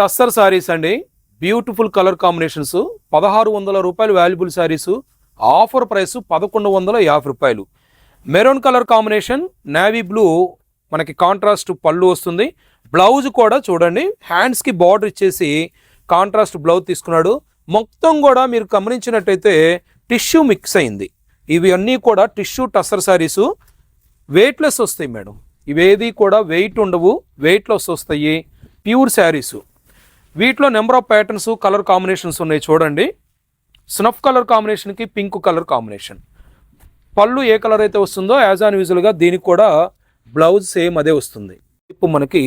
టస్సర్ శారీస్ అండి. Beautiful colour combinations. పదహారు వందల రూపాయలు వాల్యుబుల్ శారీస్. ఆఫర్ ప్రైస్ పదకొండు వందల యాభై రూపాయలు. Maroon colour combination. Navy blue మనకి కాంట్రాస్ట్ పళ్ళు వస్తుంది. బ్లౌజ్ కూడా చూడండి. హ్యాండ్స్కి బార్డర్ ఇచ్చేసి కాంట్రాస్ట్ బ్లౌజ్ తీసుకున్నాడు. మొత్తం కూడా మీరు గమనించినట్టయితే టిష్యూ మిక్స్ అయింది. ఇవి అన్నీ కూడా టిష్యూ టస్సర్ శారీసు. వెయిట్లెస్ వస్తాయి మేడం. ఇవేది కూడా వెయిట్ ఉండవు. వెయిట్లెస్ వస్తాయి. Pure saris. వీటిలో number of patterns colour combinations ఉన్నాయి చూడండి. స్నఫ్ కలర్ కాంబినేషన్కి పింక్ కలర్ కాంబినేషన్. పళ్ళు ఏ కలర్ అయితే వస్తుందో యాజ్ ఆన్ యూజువల్గా దీనికి కూడా బ్లౌజ్ సేమ్ అదే వస్తుంది. ఇప్పుడు మనకి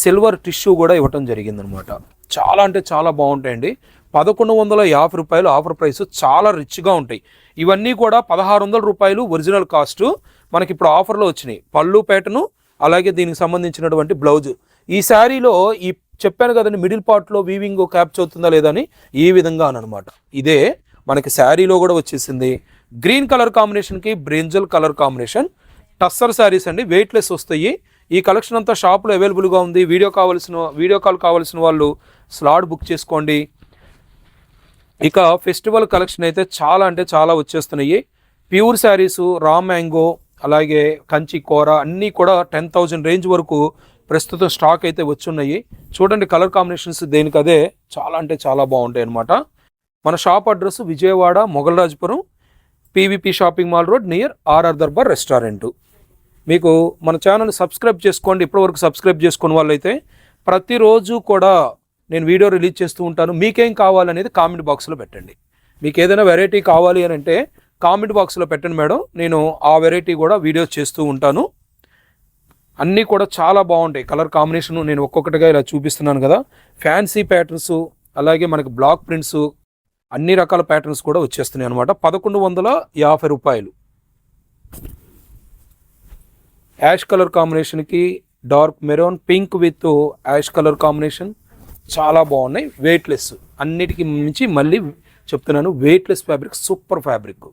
సిల్వర్ టిష్యూ కూడా ఇవ్వటం జరిగిందనమాట. చాలా అంటే చాలా బాగుంటాయండి. పదకొండు వందల యాభై రూపాయలు ఆఫర్ ప్రైస్ చాలా రిచ్గా ఉంటాయి. ఇవన్నీ కూడా పదహారు వందల రూపాయలు ఒరిజినల్ కాస్ట్ మనకి ఇప్పుడు ఆఫర్లో వచ్చినాయి. పళ్ళు పేటను అలాగే దీనికి సంబంధించినటువంటి బ్లౌజ్. ఈ శారీలో ఈ చెప్పాను కదండి మిడిల్ పార్ట్లో వీవింగ్ క్యాప్చ్ అవుతుందా లేదా అని? ఈ విధంగా అనమాట ఇదే మనకి శారీలో కూడా వచ్చేసింది. గ్రీన్ కలర్ కాంబినేషన్కి brinjal colour combination. Tussar saris అండి వెయిట్లెస్ వస్తాయి. ఈ కలెక్షన్ అంతా షాప్లో అవైలబుల్గా ఉంది. వీడియో కావాల్సిన వీడియో కాల్ కావాల్సిన వాళ్ళు స్లాట్ బుక్ చేసుకోండి. ఇక ఫెస్టివల్ కలెక్షన్ అయితే చాలా అంటే చాలా వచ్చేస్తున్నాయి. ప్యూర్ శారీసు రా మ్యాంగో అలాగే కంచి కూర అన్నీ కూడా టెన్ థౌజండ్ రేంజ్ వరకు ప్రస్తుతం స్టాక్ అయితే వచ్చున్నాయి. చూడండి కలర్ కాంబినేషన్స్ దేనికి అదే చాలా అంటే చాలా బాగుంటాయి అన్నమాట మన shop address Vijayawada Mogalrajapuram PVP shopping mall road near RR Darbar restaurant. మీకు మన ఛానల్ సబ్స్క్రైబ్ చేసుకోండి ఇప్పటివరకు సబ్స్క్రైబ్ చేసుకున్న వాళ్ళైతే ప్రతిరోజు కూడా నేను వీడియో రిలీజ్ చేస్తూ ఉంటాను. మీకేం కావాలనేది కామెంట్ బాక్స్లో పెట్టండి. మీకు ఏదైనా వెరైటీ కావాలి అని అంటే కామెంట్ బాక్స్లో పెట్టండి మేడం. నేను ఆ వెరైటీ కూడా వీడియోస్ చేస్తూ ఉంటాను. అన్నీ కూడా చాలా బాగుంటాయి. కలర్ కాంబినేషన్ నేను ఒక్కొక్కటిగా ఇలా చూపిస్తున్నాను కదా. ఫ్యాన్సీ ప్యాటర్న్స్ అలాగే మనకి బ్లాక్ ప్రింట్స్ అన్ని రకాల ప్యాటర్న్స్ కూడా వచ్చేస్తున్నాయి అనమాట పదకొండు వందల యాభై రూపాయలు. యాష్ కలర్ కాంబినేషన్కి dark maroon pink with ash colour combination చాలా బాగున్నాయి. వెయిట్లెస్ అన్నిటికీ మించి మళ్ళీ చెప్తున్నాను వెయిట్లెస్ ఫ్యాబ్రిక్ సూపర్ ఫ్యాబ్రిక్